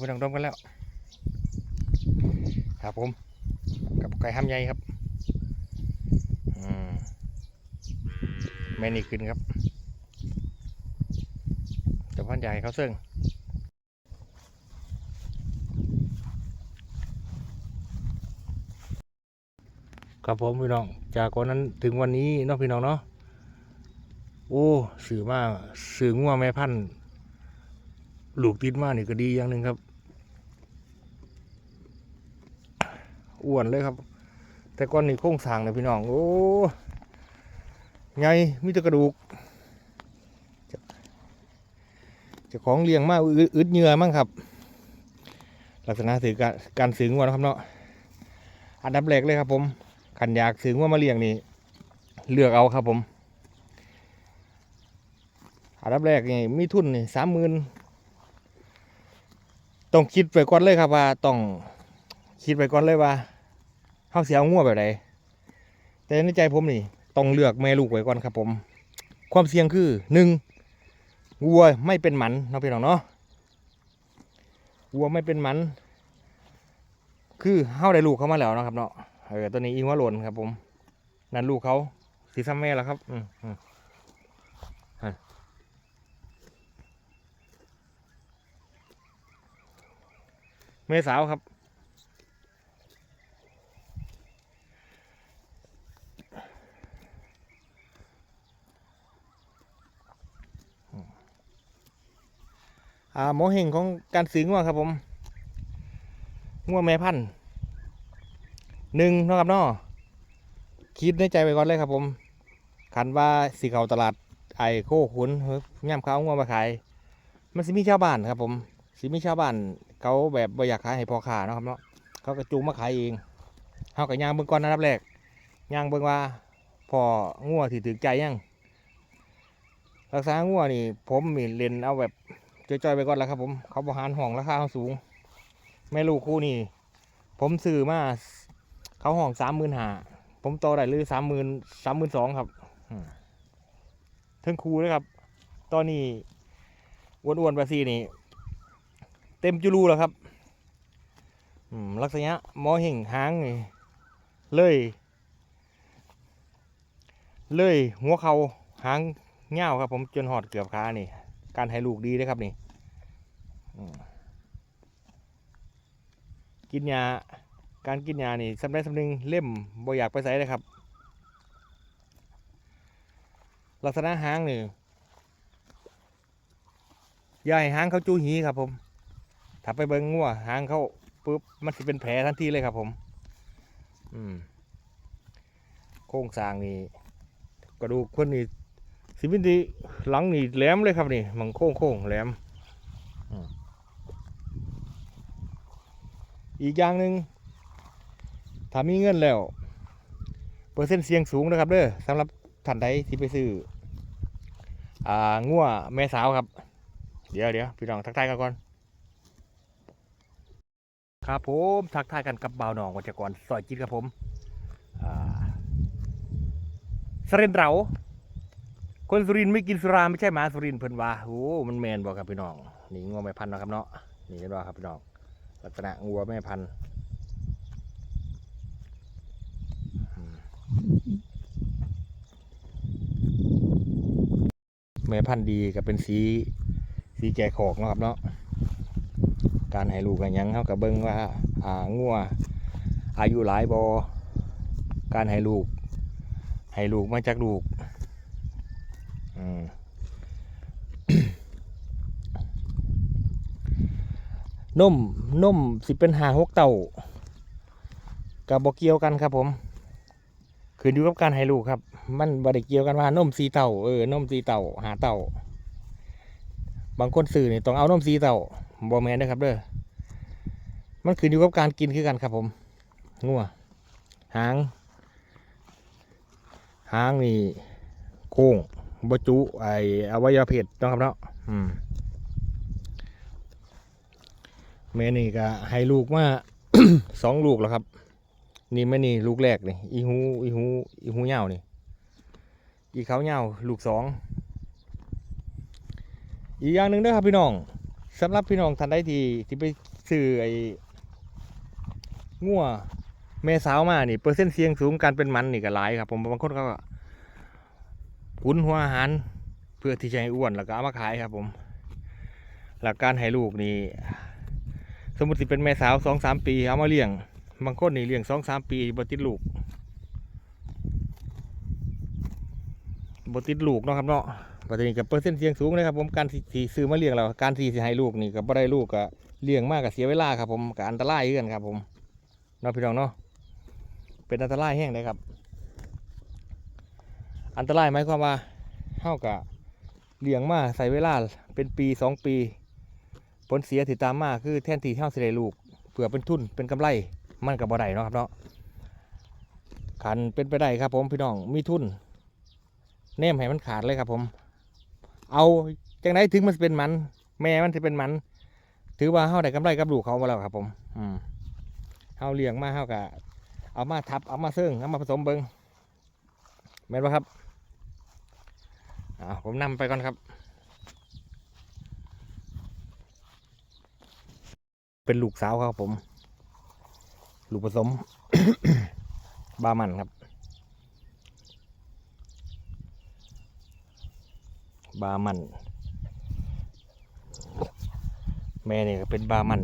ไปดังดมกันแล้ว ครับผม กับไก่ห้ามใหญ่ครับแม่นี่ขึ้นครับ แต่พันใหญ่เขาเซิงครับผมพี่น้อง จากวันนั้นถึงวันนี้เนาะพี่น้องเนาะ โอ้สื่อมากสื่องัวแม่พันธุ์ลูกติดมากนี่ก็ดีอย่างหนึ่งครับ อ้วนเลยครับ แต่ก่อนนี่โค้งสางเลยพี่น้องโอ้ไงมีแต่กระดูกจะของเลี้ยงมากอึดอึดเหงื่อมั้งครับ ลักษณะถือการการซื้องัวนะครับเนาะอันดับแรกเลยครับผมขันอยากซื้องัวมาเลี้ยงนี่เลือกเอาครับผมอันดับแรกนี่มีทุนนี่สามหมื่นต้องคิดไปก่อนเลยครับว่าต้องคิดไปก่อนเลยว่า เขาเสียเอางัวแบบไหนแต่ในใจผมนี่ต้องเลือกแม่ลูกไว้ก่อนครับผม ความเสี่ยงคือหนึ่งวัวไม่เป็นหมันเนาะพี่น้องเนาะวัวไม่เป็นหมัน คือเฮาได้ลูกเขามาแล้วนะครับเนาะเออตัวนี้อีหัวโลนครับ ผม นั่นลูกเขาสีซ้ำแม่แล้วครับ อืมอืมเมษาวครับ อ่าหมอเฮงของการซื้องัวครับผมงัวแม่พันธุ์หนึ่งเนาะครับเนาะคิดในใจไปก่อนเลยครับผมขันว่าสีเขาตลาดไอโคขุนเฮ้ยย่ำเขาเอางัวมาขาย มันสิมีชาวบ้านครับผมสิมีชาวบ้านเขาแบบบ่อยากขายให้พอค้าเนาะครับเนาะเขาก็จูงมาขายเองเฮากับย่างเบิ่งก่อนอันดับแรกย่างเบิ่งว่าพองัวที่ถึกใจยังรักษางัวนี่ผมมีเล่นเอาแบบ จอยๆไปก่อนแล้วครับ ผมเขาบริหารห้องราคาเขาสูง แม่ลูกคู่นี่ผมซื้อมาเขาห้องสามหมื่นห้าผมต่อได้หรือสามหมื่นสามหมื่นสองครับทั้งคูเลยครับ ตอนนี้อ้วนๆไปซี่นี่ เต็มจุลูแล้วครับอืมลักษณะมอเห่งหางเลย เลยหัวเขาหางเง่าครับ ผมจนหอดเกือบขานี่ การให้ลูกดีเลยครับนี่กินยาการกินยานี่สำได้สำนึงเล่มบ่อยากไปใส่เลยครับ ลักษณะหางนี่ย่าให้หางเขาจูหีครับผม ถ้าไปเบิ้งงัวหางเขาปุ๊บมันจะเป็นแผลทันทีเลยครับผม อืม โครงสร้างนี่กระดูกคนนี่ สิบินดีหลังนี่แหลมเลยครับนี่มันโค้งโค้งๆแหลมอีกอย่างหนึ่งถ้ามีเงินแล้ว เปอร์เซ็นต์เสี่ยงสูงนะครับเด้อสำหรับท่านใดที่ไปซื้ออ่างัวแม่สาวครับ เดี๋ยวเดี๋ยวพี่น้องทักทายกันก่อน ครับผมทักทายกันกับบ่าวหนองวัชกรซอยจิตครับผมอ่าสเรนเรา คนสุรินไม่กินสุราไม่ใช่หมาสุรินเพิ่นว่าโอ้มันแมนบอกครับพี่น้องนี่งัวแม่พันธุ์นะครับเนาะนี่เห็นว่าครับพี่น้องลักษณะงัวแม่พันธุ์แม่พันธุ์ดีก็เป็นสีสีแก่ขอกนะครับเนาะการให้ลูกกันยังเขากับเบิ้งว่าอ่างัวอายุหลายบอการให้ลูกให้ลูกมาจากลูก นมนมสิเป็นหาหกเต่ากับบอเกี่ยวกันครับผมขึ้นอยู่กับการให้ลูกครับ มันบริเกี่ยวกันว่านมสีเต่าเออนมสีเต่าหาเต่าบางคนสื่อนี่ต้องเอานมสีเต่าบอแมนนะครับเด้อมันขึ้นอยู่กับการกินคือกันครับผมงัวหาง หางนี่โค้งบจุไออวัยวะเพศเนาะครับเนาะอืม แม่นี่ก็ให้ลูกมาสองลูกแล้วครับ นี่แม่นี่ลูกแรกนี่อีหูอีหูอีหูเหย้านี่ อีเขาเหย้าลูกสองอีกอย่างหนึ่งด้อครับพี่น้องสำหรับพี่น้องท่านใดที่ที่ไปซื้อไอ้งัวแม่สาวมานี่เปอร์เซ็นต์เสี่ยงสูงการเป็นมันนี่ก็หลายครับ ผมบางคนเขาก็ขุนหัวอาหารเพื่อที่จะให้อ้วนแล้วก็เอามาขายครับ ผม หลักการให้ลูกนี่ สมมติเป็นแม่สาวสองสามปีเอามาเลี้ยงบางคนนี่เลี้ยงสองสามปีบติดลูกบติดลูกเนาะครับเนาะปัจจุบันกับเปอร์เซ็นต์เสี่ยงสูงเลยครับผมการที่ที่ซื้อมาเลี้ยงเราการที่สิให้ลูกนี่ก็บ่ได้ลูกก็เลี้ยงมากกับเสียเวลาครับผมกับอันตรายเกันครับผมเนาะพี่น้องเนาะเป็นอันตรายแห้งเลยครับ อันตรายหมายความว่าเฮากับเลี้ยงมาใส่เวลาเป็นปีสองปี ผลเสียที่ตามมาคือแทนที่เฮาสิได้ลูกเพื่อเป็นทุนเป็นกำไรมันก็บ่ได้เนาะครับเนาะขันเป็นไปได้ครับผมพี่น้องมีทุนแนมให้มันขาดเลยครับผม เอาจังไดถึงมันเป็นมัน แม่มันจะเป็นมัน ถือว่าเฮาได้กำไรกับลูกเขามาแล้วครับผม อืมเฮาเลี้ยงมาเฮาก็เอามาทับเอามาเซิงเอามาผสมเบิงแม่นบ่ครับอ่าผมนำไปก่อนครับ เป็นลูกสาวครับผม ลูกผสม บามันครับ บามัน แม่นี่ก็เป็นบามัน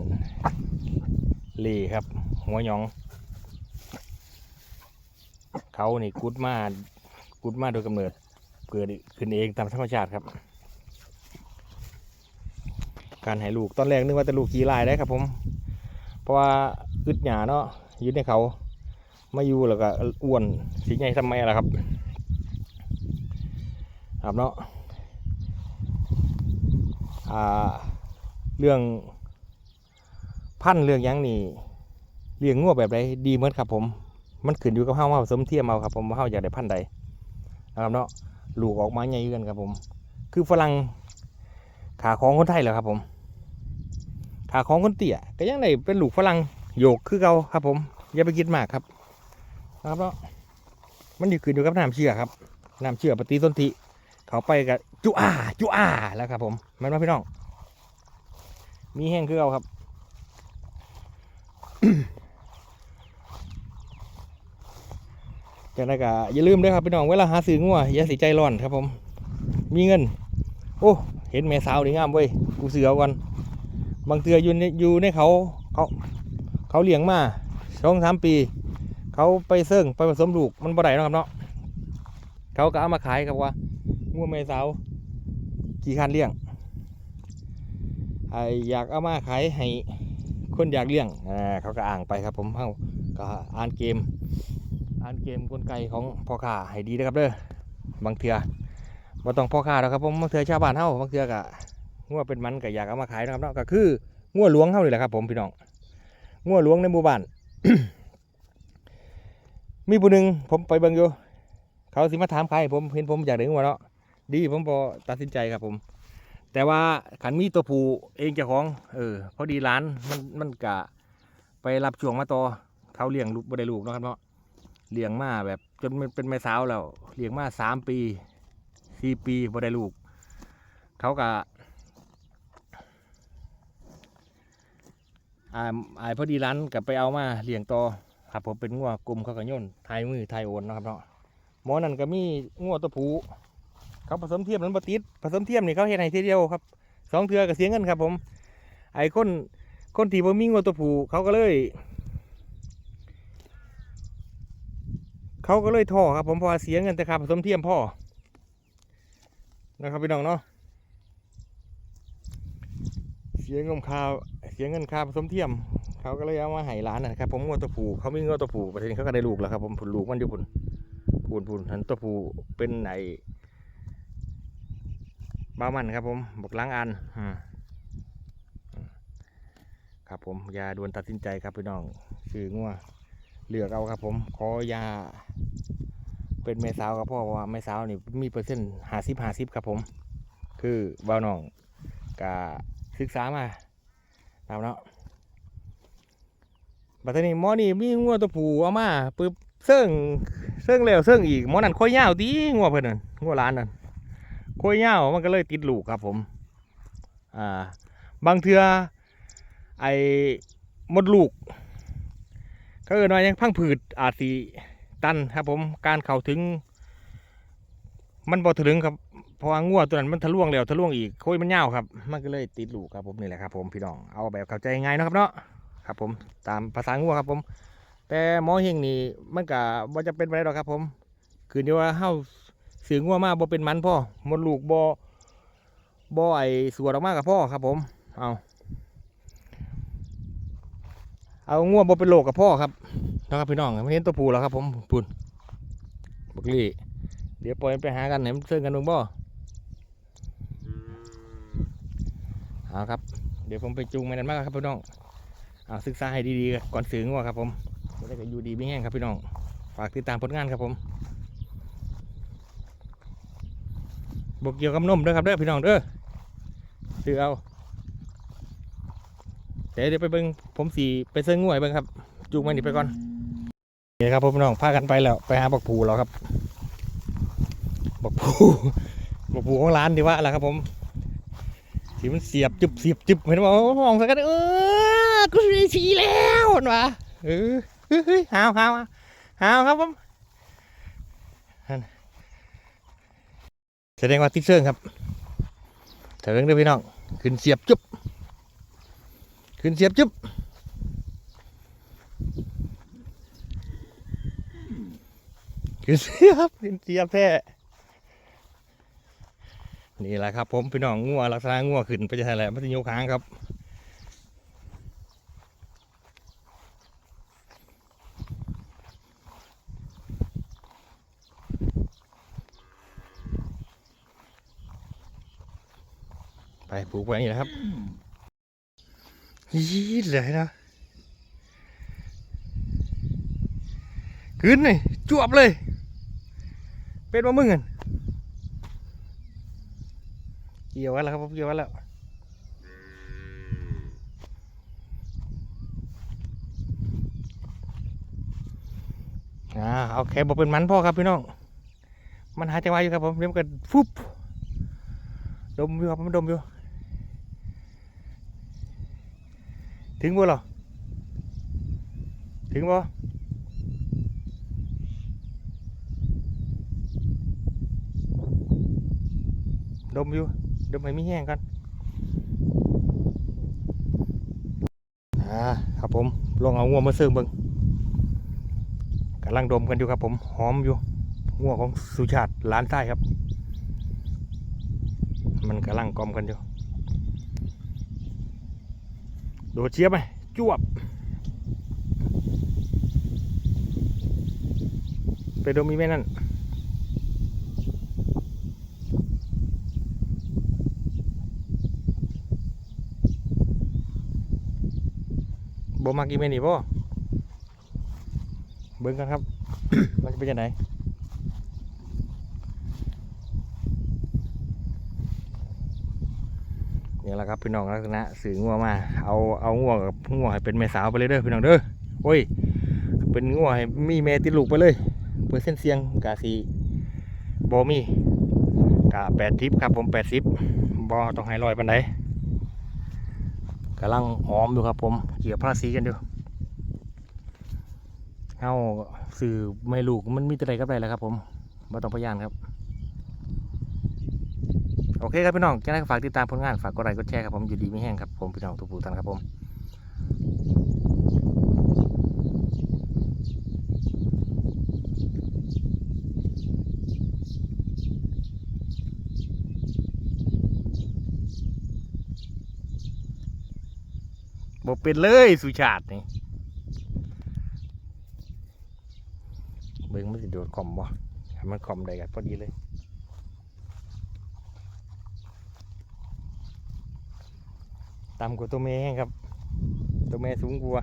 ลีครับ หัวหยอง เขานี่กุดมากุดมาโดยกำเนิดเกิดขึ้นเองตามธรรมชาติครับ การให้ลูกตอนแรกนึกว่าแต่ลูกขี่ลายได้ครับผม เพราะว่าอึดหยาเนาะยืดในเขามาอยู่แล้วก็อ้วนสีใหญ่ทำไมล่ะครับครับเนาะเรื่องพันเรื่องยังนี่เลี้ยงงัวแบบใดดีเหมือนครับผม มันขึ้นอยู่กับเฮาว่าผสมเทียมเอาครับผมว่าเฮาอยากได้พันใดนะครับเนาะลูกออกมาใหญ่กันครับผม คือฝรั่งขาของคนไทยแหละครับผม ขาของคนเตี้ยก็ยังได้เป็นลูกฝรั่งโยกคือเก่าครับ ผมอย่าไปคิดมากครับนะครับเนาะมันอยู่ขึ้นอยู่กับน้ำเชื่อครับน้ำเชื่อปฏิสนธิเขาไปกับจุอาจุอาแล้วครับ ผมมันว่าพี่น้อง มีแห้งคือเอาครับจากนั้นก็อย่าลืมด้วยครับพี่น้องเวลาหาซื้องัวอย่าสีใจร้อนครับ ผม มีเงิน โอ้เห็นแม่สาวดีงามเว้ยกูซื้อก่อน บางเตืออยู่ในอยู่ในเขาเขาเขาเลี้ยงมาสองสามปี เขาไปเซิ่งไปผสมลูกมันบ่ได้นะครับเนาะเขาก็เอามาขายครับว่างัวแม่สาวกี่คันเลี้ยงไออยากเอามาขายให้คนอยากเลี้ยงอ่าเขาก็อ่างไปครับผมเฮาก็อ่านเกม อ่านเกมกลไกของพ่อค้าให้ดีนะครับเด้อบางเทื่อบ่ต้องพ่อค้าแล้วครับผมบางเทื่อชาวบ้านเฮาบางเทื่อก็ งัวเป็นมันก็อยากเอามาขายนะครับเนาะก็คืองัวหลวงเฮานี่แหละครับผมพี่น้องงัวหลวงในหมู่บ้าน มีผู้หนึ่งผมไปเบิ่งอยู่เขาสิมาถามใครผมเห็นผมอยากได้งัวเนาะดีผมพอตัดสินใจครับผม แต่ว่าขันมีตัวผู้เองเจ้าของ เออพอดีร้านมันมันกะไปรับช่วงมาต่อเขาเลี้ยงลูกบ่ได้ลูกเนาะครับเนาะเลี้ยงมาแบบจนมันเป็นแม่สาวแล้วเลี้ยงมาสามปีสี่ปีบ่ได้ลูก เขากะ อ่าอ่าพอดีร้านกับไปเอามาเลี้ยงต่อครับผมเป็นงัวกลุ่มเขากระย่นไทยมือไทยโอนนะครับเนาะหมอนั่นก็มีงัวตัวผูเขาผสมเทียมนั้นบติดผสมเทียมนี่เขาเฮ็ดให้ทีเดียวครับสองเทือก็เสียเงินครับผม ไอ้คนคนที่บ่มีงัวตัวผูเขาก็เลยเขาก็เลยท่อครับผมพราะว่าเสียเงินแต่ค่าผสมเทียมพ่อนะครับพี่น้องเนาะเสียเงินค่า เสียเงินค่าผสมเทียม เขาก็เลยเอามาให้ร้านนะครับ ผมงัวตัวผูเขามีงัวตัวผูประเทศนี้เขาก็ได้ลูกแล้วครับผมผลลูกมันอยู่ผลพูนพูนหันตัวผูเป็นไหนบ้ามันครับผมบอกล้างอันครับผมยาด่วนตัดสินใจครับพี่น้องซื้องัวเลือกเอาครับ ผมขอยาเป็นแม่สาวครับพ่อเพราะว่าแม่สาวนี่มีเปอร์เซ็นต์ห้าสิบห้าสิบครับผม คือบ่าวน้องกะศึกษามา ตามเนาะบัดนี้หมอนี่มีงัวตัวผู้เอามาปึ๊บเซิ่องเสื่องแล้วเสื่องอีกหมอนั่นค่อยยาวตีงัวเพิ่นนั่นงัวร้านนั่นค่อยยาวมันก็เลยติดลูกครับผมอ่าบางเทือไอ้มดลูกก็เอินว่ายังพังผืดอาจสีตันครับผมการเข้าถึง มันบ่ถึงครับ เพราะว่างัวตัวนั้นมันทะลวงแล้วทะลวงอีกโค้ยมันยาครับ มันก็เลยติดลูกครับผมนี่แหละครับ ผมพี่น้องเอาแบบเข้าใจง่ายเนาะครับเนาะครับผมตามภาษางัวครับผม แต่หมอเฮงนี่มันก็บ่จะเป็นไปได้หรอกครับผมคือเดียวว่าเฮาซื้องัวมาบ่เป็นมันพ่อมดลูกบ่บ่ไอสวดออกมากับพ่อครับ ผม เอาเอางัวบ่เป็นโรคกับพ่อครับนะครับพี่น้องไม่เห็นตัวผูแล้วครับ ผมปุ่นบักลี่เดี๋ยวปล่อยไปหากันไหนมันเสื่อกันลงบ่ เอาครับ เดี๋ยวผมไปจูงมันนั่นมากครับพี่น้องเอาศึกษาให้ดีๆก่อนซื้องัวครับผมจะได้ก็อยู่ดีไม่แห้งครับพี่น้อง ฝากติดตามผลงานครับผมบกเกี่ยวกับนมด้อครับเด้อพี่น้องเด้อซื้อเอาเดี๋ยวเดี๋ยวไปเบิ่งผมสีไปเซิร์งงวยเบิ่งครับจูงมันนี่ไปก่อนนี่ครับพี่น้องพากันไปแล้วไปหาบักผูแล้วครับบักผูบักผูของร้านดีว่าอะไรครับผม ที่มันเสียบจุบเสียบจุบเห็นบ่มองสักกันเออกูสีสีแล้วเห็นปะเออเฮ้ยเฮ้ยหาวหาวหาวครับผมแสดงว่าติดเชิงครับเถิงเด้อพี่น้องขึ้นเสียบจุบขึ้นเสียบจุบคือเสียบเป็นเสียบแท้ นี่แหละครับ ผมพี่น้องงัวลักษณะงัวขึ้นไปจะทำอะไรมันจะยกหางครับไปปลูกไปนี่นะครับยีดเลยนะขึ้นเลยจวบเลย เป็นว่ามึงเงิน เกี่ยวกันแล้วครับผมเกี่ยวกันแล้วอ่าโอเคบอกเป็นมันพ่อครับพี่น้อง มันหายใจไวอยู่ครับผมเดี๋ยวมันก็ฟุบดมอยู่ครับมันดมอยู่ ถึงบ่หรอถึงบ่ดมอยู่ เดมให้มีแห้งกันอ่าครับผมลองเอางัวมาเสิร์ฟเบิ่งกำลังดมกันอยู่ครับผมหอมอยู่งัวของสุชาติล้านใต้ครับ มันกำลังกลมกันอยู่โดดเชียบไหมจวบไปดมมีแม่นั่น บ่มักอีเมนี่บ่เบิ่งกันครับมันจะเป็นยังไงนี่แหละครับพี่น้องลักษณะสื่องัวมา เอาเอางัวกับงัวให้เป็นแม่สาวไปเลยเด้อพี่น้องเด้อโอ้ย เป็นงัวให้มีแม่ติดลูกไปเลยเปอร์เซ็นต์เสียงกาสีบ่มีกาแปดทิปครับผมแปดสิบบ่ต้องให้ลอยปันได กำลังหอมอยู่ครับผมเกี่ยวพลาสีกันอยู่เอาสื่อไม่ลูกมันมีอะไรกับอะไรแล้วครับผมมาต้องพยานครับ โอเคครับพี่น้องจะได้ฝากติดตามผลงานฝากกดไลค์กดแชร์ครับผมอยู่ดีไม่แห้งครับผมพี่น้องทุกผู้ท่านครับผม เป็นเลยสุชาตินี่เบิ่งมันสิโดดคอมบ่มันคอมได้กันพอดีเลยต่ำกว่าตัวเมย์ครับ ตัวเมย์สูงกว่า